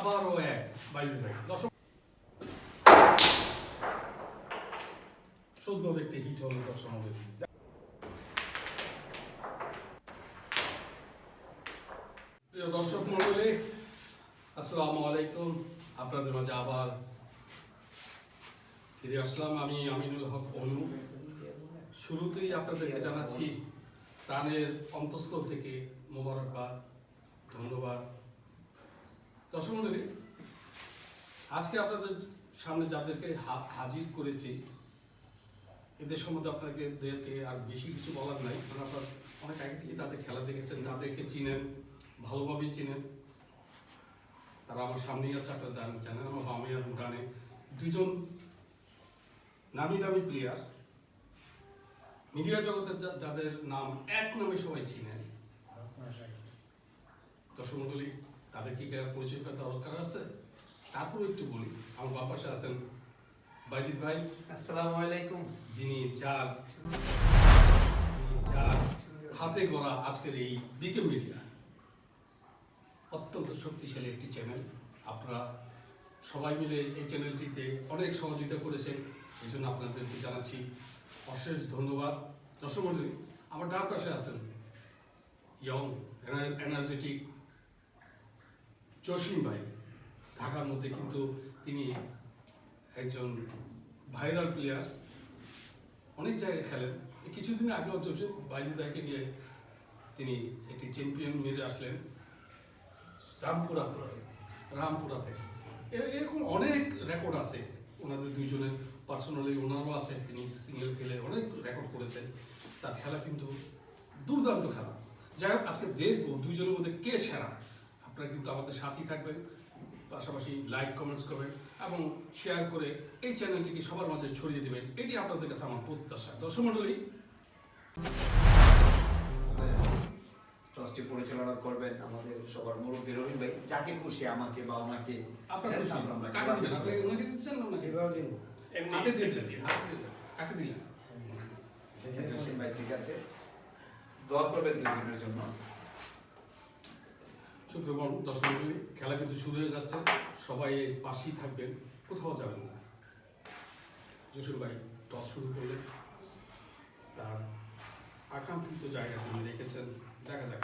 আবারও এক বাইশ ভাই দর্শক সুন্দর একটি হিট হলো দর্শক মন্ডলী। প্রিয় দর্শক মন্ডলী আসসালামু আলাইকুম। আপনাদের মাঝে আবার ফিরে আসলাম আমি আমিনুল হক অনু। শুরুতেই আপনাদেরকে জানাচ্ছি, প্রাণের অন্তঃস্থল থেকে মোবারকবাদ, ধন্যবাদ। দর্শক মন্ডলী আজকে আপনাদের সামনে যাদেরকে হাজির করেছি এদের সম্বন্ধে আপনাদেরকে আর বেশি কিছু বলার নাই কারণ আপনারা অনেক আগে থেকে তাদের খেলা দেখেছেন তাদেরকে চিনেন ভালোভাবেই চিনেন। তারা আমার সামনেই আছে আপনারা জান- জানেন আমার বামে এবং ডানে দুজন নামি দামি প্লেয়ার মিডিয়া জগতের যাদের নাম এক নামে সবাই চিনেন। দর্শক মন্ডলী তাদের কি পরিচয় পেতে দরকার আছে? তারপরে একটু বলি। আমার বাবার পাশে আছেন বাইজিৎ ভাই। আসসালামু আলাইকুম। যিনি যার যার হাতে গড়া আজকের এই বিকে মিডিয়া। অত্যন্ত শক্তিশালী একটি চ্যানেল আপনারা সবাই মিলে এই চ্যানেলটিতে অনেক সহযোগিতা করেছেন। এই জন্য আপনাদেরকে জানাচ্ছি অশেষ ধন্যবাদ। দর্শক মন্ডলী আমার ডান পাশে আছেন ইয়ং এনার্জেটিক জসিম ভাই, ঢাকার মধ্যে কিন্তু তিনি একজন ভাইরাল প্লেয়ার অনেক জায়গায় খেলেন। কিছুদিন আগেও জোসেফ বাইজি ভাইকে নিয়ে তিনি একটি চ্যাম্পিয়ন মেরে আসলেন রামপুরা রামপুরা থেকে। এরকম অনেক রেকর্ড আছে। ওনাদের দুইজনের পার্সোনালি ওনারও আছে, তিনি সিঙ্গেল খেলে অনেক রেকর্ড করেছেন। তার খেলা কিন্তু দুর্দান্ত খেলা। যাই হোক, আজকে দেখব দুইজনের মধ্যে কে সেরা। আপনারা কিন্তু আমাদের সাথী থাকবেন পাশাপাশি লাইক কমেন্টস করবেন এবং শেয়ার করে এই চ্যানেলটিকে সবার মাঝে ছড়িয়ে দেবেন। এটি আপনাদের কাছে আমার প্রত্যাশা। দর্শক মণ্ডলী ট্রাস্টি পরিচালনা করবেন আমাদের সবার মুরব্বী রহিম ভাই। যাকে খুশি আমাকে বা ওনাকে আপনার দেন, খুশি? কাকে দিবেন আপনি ওনাকে দিতে চান ওনাকে? এভাবে দিন। কাকে দিয়ে দিলেন কাকে দিয়ে দিলেন? কাকে দিলেন? ভাই ঠিক আছে। দোয়া করবেন দুজনের জন্য। সুপ্রবণ দর্শক খেলা কিন্তু শুরু হয়ে যাচ্ছে। সবাই এর পাশেই থাকবেন কোথাও যাবেন না। জসুর ভাই টস শুরু করলেন। তার আকাঙ্ক্ষিত জায়গা তিনি রেখেছেন। দেখা যাক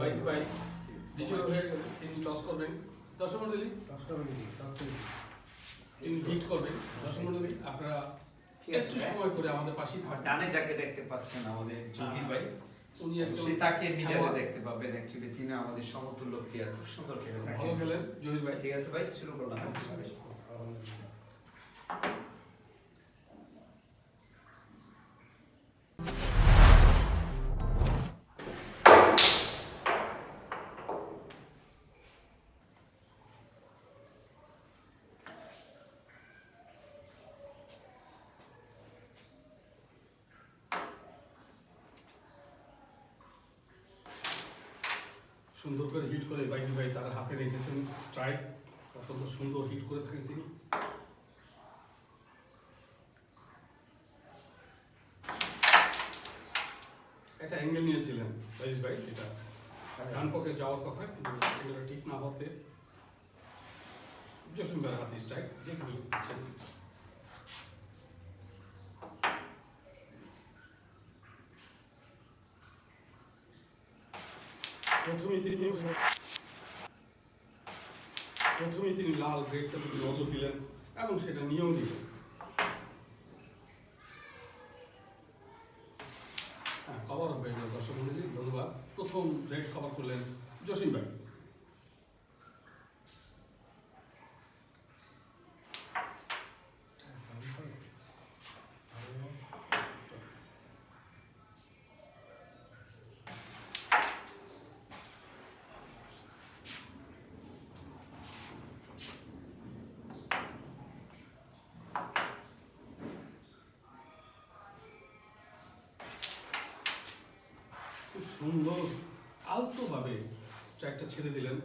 ভাই ভাই বিজয় হয়ে তিনি টস করবেন। দর্শক তিনি হিট করবেন। দর্শক মণ্ডলী আপনারা একটু ভাই। সময় করে আমাদের পাশেই থাকবে ডানে যাকে দেখতে পাচ্ছেন আমাদের জহির ভাই উনি একজন সে তাকে মিডিয়াতে দেখতে পাবেন অ্যাকচুয়ালি তিনি আমাদের সমতুল্য প্লেয়ার খুব সুন্দর খেলে ভালো থাকেন। খেলেন জহির ভাই। ঠিক আছে ভাই শুরু করলাম। সুন্দর করে হিট করে বাইজি ভাই তার হাতে রেখেছেন স্ট্রাইক অত্যন্ত সুন্দর হিট করে থাকেন তিনি। একটা অ্যাঙ্গেল নিয়েছিলেন বাইজি ভাই যেটা ডান পক্ষে যাওয়ার কথা কিন্তু অ্যাঙ্গেলটা ঠিক না হতে। জসিম ভাইয়ের হাতে স্ট্রাইক দেখে নিচ্ছেন প্রথমেই তিনি প্রথমেই তিনি লাল রেডটা দিকে নজর দিলেন এবং সেটা নিয়েও নিলেন। হ্যাঁ কভার হয়ে গেল দর্শক মন্ডলী, ধন্যবাদ। প্রথম রেড কভার করলেন জসিম ভাই। সুন্দর আলতোভাবে স্ট্রাইকটা ছেড়ে দিলেন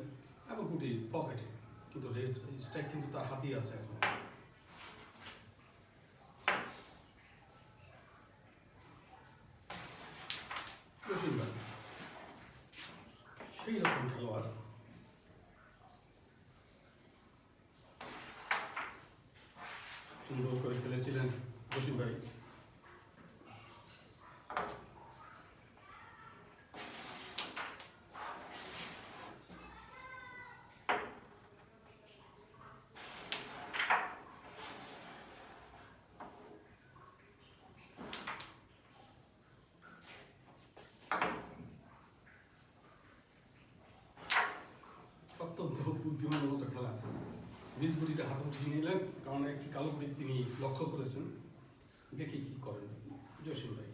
এবং গুটি পকেটে। কিন্তু রেড স্ট্রাইক কিন্তু তার হাতেই আছে এখন। সেই রকম খেলোয়াড়। সুন্দর করে খেলেছিলেন জসিম ভাই। বুদ্ধিমানের মতো খেলা। বীজ গুটিটা হাতে উঠিয়ে নিলেন, কারণ একটি কালো গুটি তিনি লক্ষ্য করেছেন। দেখি কি করেন জসিম ভাই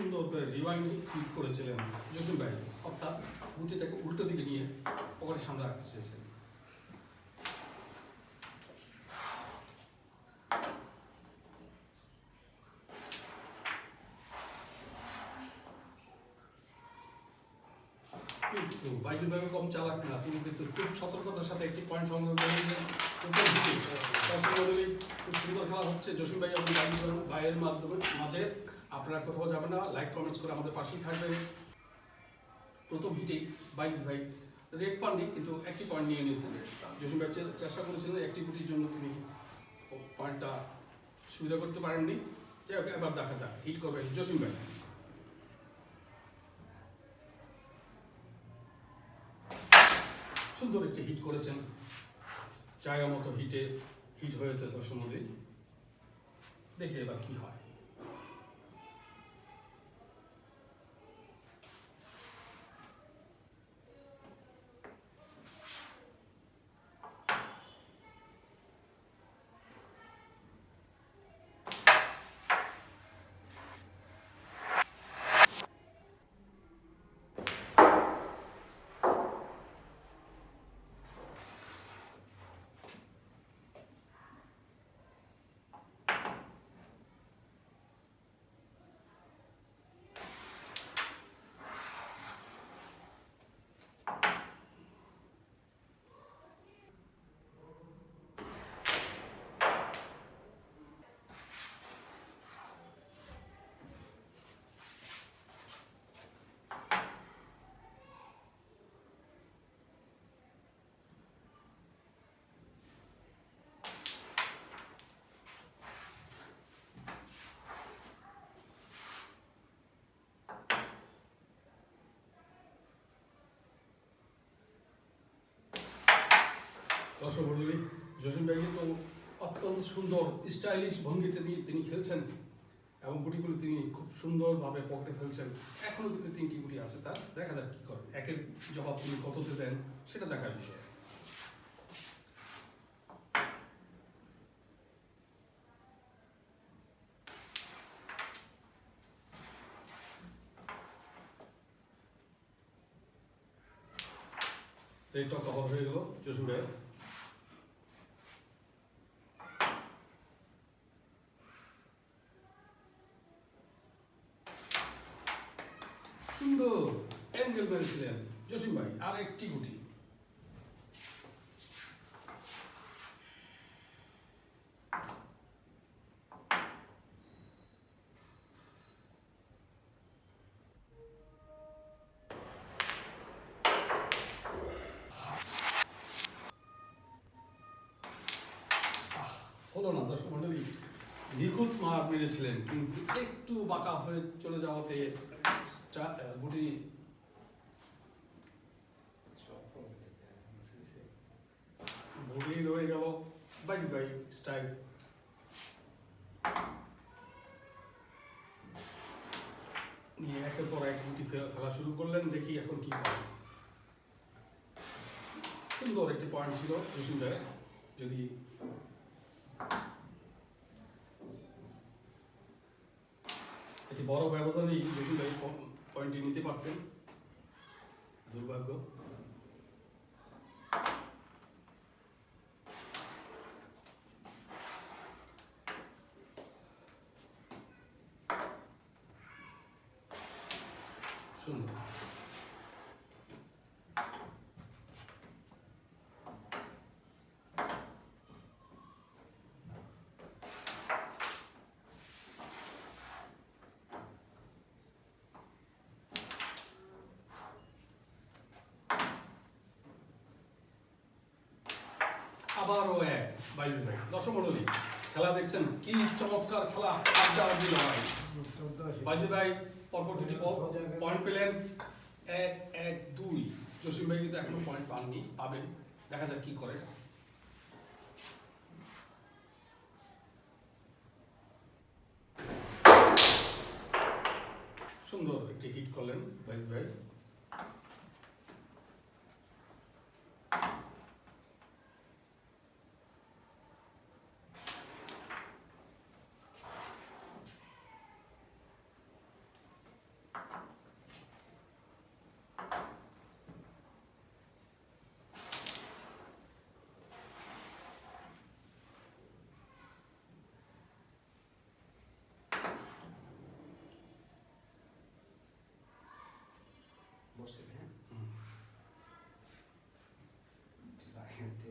সুন্দর করে রিওয়াইন্ড ক্লিক করেছিলেন জসিম ভাই। অর্থাৎ গুটিটাকে উল্টো দিকে নিয়ে পকেটের সামনে রাখতে চেয়েছেন। কিন্তু বাইজুল কম চালাক না, তিনি কিন্তু খুব সতর্কতার সাথে একটি পয়েন্ট সংগ্রহ করে নিলেন প্রথম দিকে দর্শক মণ্ডলী খুব সুন্দর খেলা হচ্ছে। জসিম ভাই এবং বাইজুল ভাইয়ের মাধ্যমে মাঝে আপনারা কোথাও যাবেন না লাইক কমেন্টস করে আমাদের পাশেই থাকবেন। প্রথম হিটেই বাইজুল ভাই। রেড পাননি কিন্তু একটি পয়েন্ট নিয়ে নিয়েছেন। জসিম ভাই চেষ্টা করেছিলেন একটি গুটির জন্য তিনি পয়েন্টটা সুবিধা করতে পারেননি। এবার দেখা যাক। হিট করবেন জসিম ভাই। সুন্দর একটি হিট করেছেন। চায়ের মতো হিটে হিট হয়েছে মন্ডলী। দেখে এবার কি হয়। দর্শক মন্ডলী জসিম ভাই কিন্তু অত্যন্ত সুন্দর স্টাইলিশ ভঙ্গিতে তিনি খেলছেন এবং গুটিগুলো তিনি খুব সুন্দরভাবে পকেটে ফেলছেন। এখনও কিন্তু তিনটি গুটি আছে তার। দেখা যাক কি করেন একের জবাব তিনি কততে দেন, সেটা দেখার বিষয়। রেটটা কভার হয়ে গেল, জসিম ভাইয়ের সুন্দর মেরেছিলেন জসিম ভাই আর একটি গুটি। হলো না দর্শক মন্ডলী নিখুঁত মার মেরেছিলেন, কিন্তু একটু বাঁকা হয়ে চলে যাওয়াতে গুটি বডি রয়ে গেল বাইক বাই স্ট্রাইক নিয়ে একের পর এক গুটি ফেলা শুরু করলেন, দেখি এখন কি সুন্দর একটি পয়েন্ট ছিল ভাইয়ের, যদি একটি বড় ব্যবধানেই প- পয়েন্টটি নিতে পারতেন। দুর্ভাগ্য সুন্দর আবারও এক বাইশ ভাই দর্শক মন্ডলী খেলা দেখছেন? কি চমৎকার খেলা আড্ডা বাইজি ভাই। পরপর দুটি পয়েন্ট পেলেন। এক এক, দুই। জসিম ভাই কিন্তু এখনও পয়েন্ট পাননি, পাবেন। দেখা যাক কি করে। সুন্দর একটি হিট করলেন বাইজ ভাই বসছে হ্যাঁ হুম। ঠিক আছে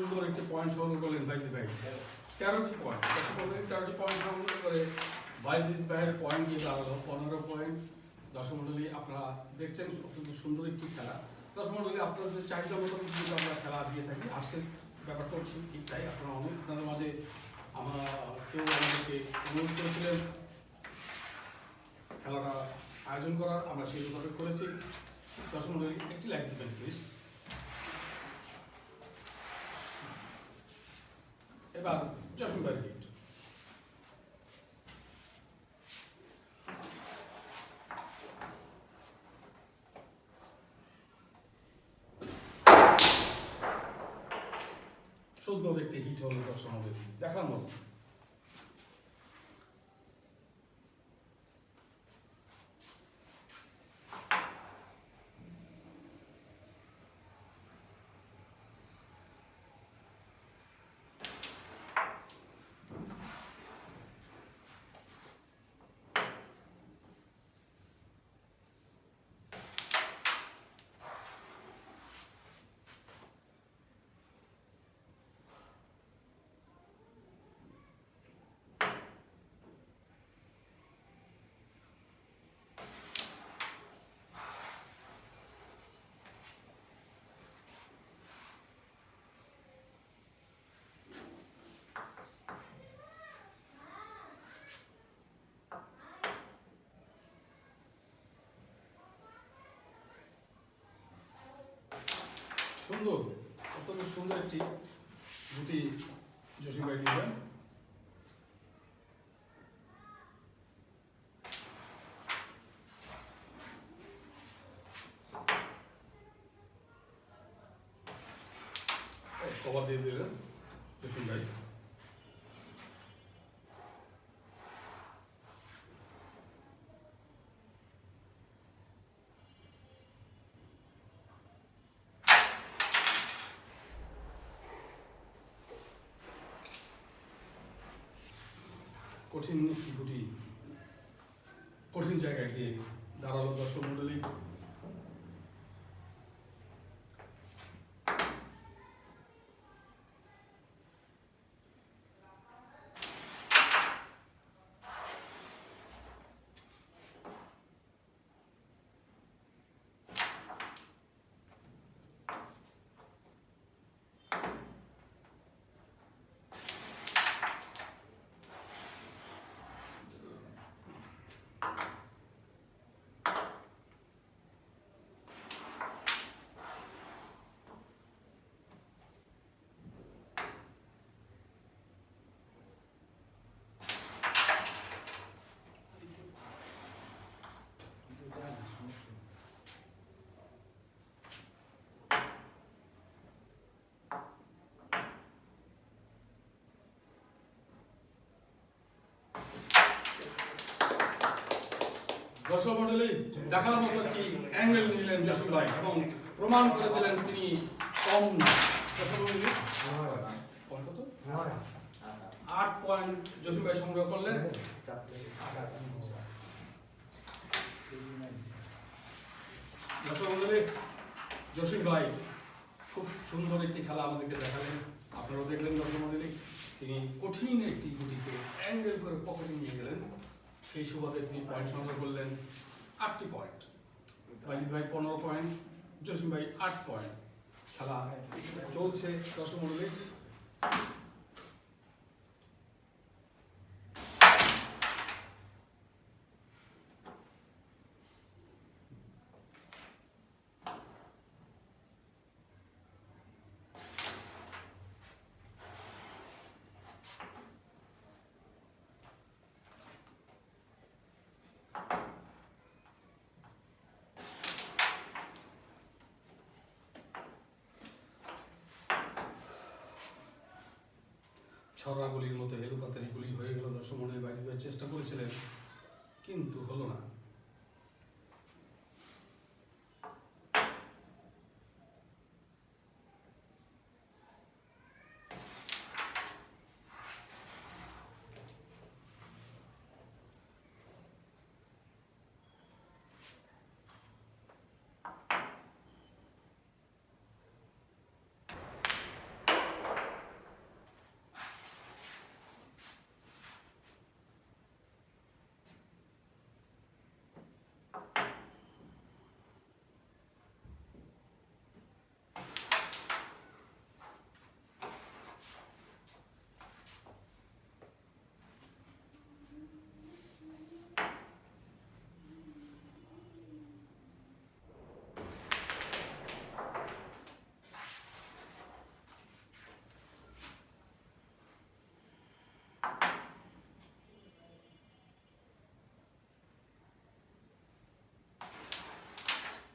সুন্দর একটি পয়েন্ট সংগ্রহ করলেন বাইজি ভাই। তেরোটি পয়েন্ট তেরোটি পয়েন্ট সংগ্রহ করে বাইজিৎ ভাইয়ের পয়েন্ট গিয়ে দাঁড়াল, পনেরো পয়েন্ট দর্শক মন্ডলী আপনারা দেখছেন, অত্যন্ত সুন্দর একটি খেলা। দর্শক মন্ডলী আপনাদের চাহিদা মতো কিন্তু আমরা খেলা দিয়ে থাকি। আজকের ব্যাপারটা হচ্ছে ঠিক তাই। আপনারা অনেক আপনাদের মাঝে আমরা কেউ আমাদেরকে অনুরোধ করেছিলেন খেলাটা আয়োজন করার, আমরা সেইভাবে করেছি। দর্শক মন্ডলী একটি লাইক দেবেন প্লিজ এবার জসমিন ভাইয়ের হিট সুন্দর একটি হিট হলো দর্শক মন্ডলী দেখার মতো সুন্দর অত্যন্ত সুন্দর একটি দুটি জসিম ভাই দিলেন কভার দিয়ে দিলেন জসিম ভাই কঠিন দুটি কঠিন জায়গায় গিয়ে দাঁড়াল দর্শক মন্ডলী দর্শক মন্ডলী দেখার মতো একটি অ্যাঙ্গেল নিলেন জসিম ভাই এবং প্রমাণ করে দিলেন তিনি কম না। আট পয়েন্ট জসিম ভাই সংগ্রহ করলেন। দর্শক মন্ডলী জসিম ভাই খুব সুন্দর একটি খেলা আমাদেরকে দেখালেন। আপনারাও দেখলেন দর্শক মন্ডলী তিনি কঠিন একটি গুটিকে অ্যাঙ্গেল করে পকেটে নিয়ে গেলেন। সেই সুবাদে তিনি পয়েন্ট সংগ্রহ করলেন আটটি পয়েন্ট বাজিদ ভাই পনেরো পয়েন্ট জসিম ভাই আট পয়েন্ট খেলা চলছে দর্শক ছড়াগুলির মতো এলোপাতারিগুলি গুলি হয়ে গেল দর্শক বাইশ ভাই চেষ্টা করেছিলেন কিন্তু হলো না।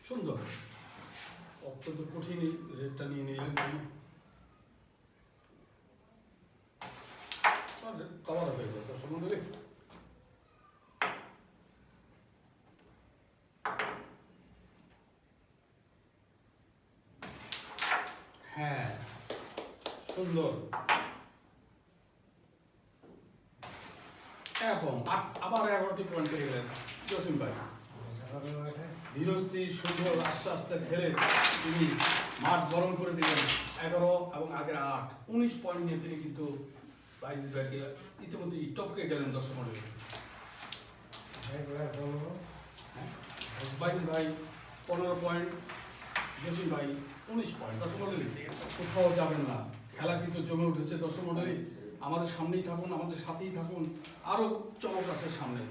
সুন্দর। অত্যন্ত কঠিন রেটটা নিয়ে নিলেন কভার হয়ে গেল দর্শক মন্ডলী হ্যাঁ সুন্দর। এবং আবার এগারোটি পয়েন্ট পেয়ে গেলেন জসিম ভাই। ধীরস্থির সুন্দর আস্তে আস্তে খেলে তিনি মাঠ গরম করে দিলেন এগারো এবং আগের আট। উনিশ পয়েন্ট নিয়ে তিনি কিন্তু বাইজিদ ভাইকে ইতিমধ্যে টপকে গেলেন দর্শক মন্ডলী বাইজিদ ভাই, পনেরো পয়েন্ট জসিম ভাই, উনিশ পয়েন্ট দর্শক মন্ডলী কোথাও যাবেন না। খেলা কিন্তু জমে উঠেছে দর্শক মন্ডলী আমাদের সামনেই থাকুন, আমাদের সাথেই থাকুন। আরও চমক আছে সামনে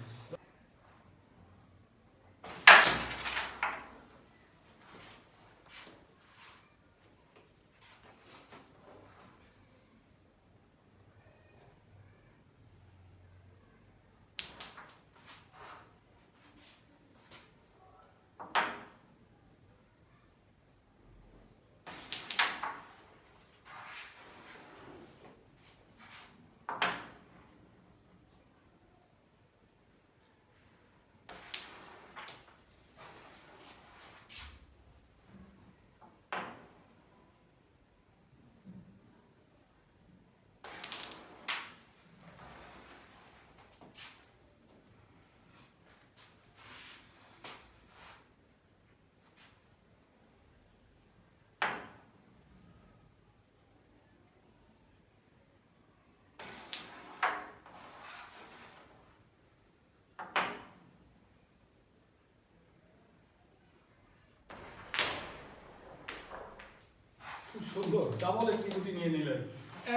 খুব সুন্দর ডাবল একটি গুটি নিয়ে নিলেন।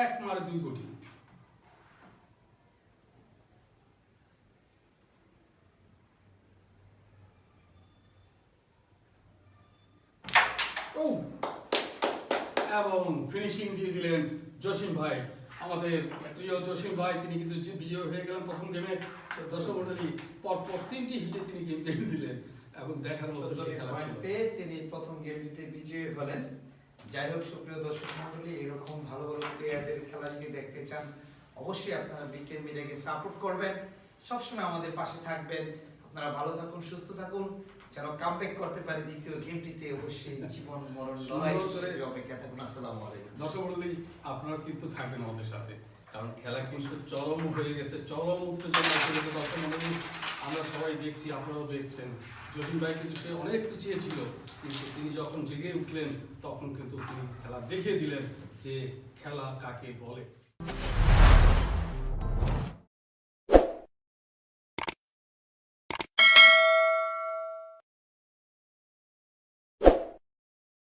এক মারে দুই গুটি এবং ফিনিশিং দিয়ে দিলেন জসিম ভাই। আমাদের প্রিয় জসিম ভাই তিনি কিন্তু বিজয় হয়ে গেলেন প্রথম গেমে দর্শক মন্ডলী পরপর তিনটি হিটে তিনি গেম দিয়ে দিলেন এবং দেখার মতো খেলা ছিল। তিনি প্রথম গেমটিতে বিজয়ী হলেন। যাই হোক সুপ্রিয় দর্শক মন্ডলী এরকম ভালো ভালো প্লেয়ারদের খেলা যদি দেখতে চান অবশ্যই আপনারা বিকেল মিডিয়াকে সাপোর্ট করবেন। সবসময় আমাদের পাশে থাকবেন। আপনারা ভালো থাকুন সুস্থ থাকুন। যেন কামব্যাক করতে পারে দ্বিতীয় গেমটিতে অবশ্যই জীবন মরণ লড়াই করে- অপেক্ষা থাকুন। আসসালামু আলাইকুম। দর্শক মন্ডলী আপনারা কিন্তু থাকবেন আমাদের সাথে। কারণ খেলা কিন্তু চরম হয়ে গেছে চরম উত্তেজনা এসে গেছে দর্শক মন্ডলী আমরা সবাই দেখছি আপনারাও দেখছেন। জসিম ভাই কিন্তু সে অনেক পিছিয়ে ছিল কিন্তু তিনি যখন জেগে উঠলেন, তখন কিন্তু তিনি খেলা দেখিয়ে দিলেন যে খেলা কাকে বলে।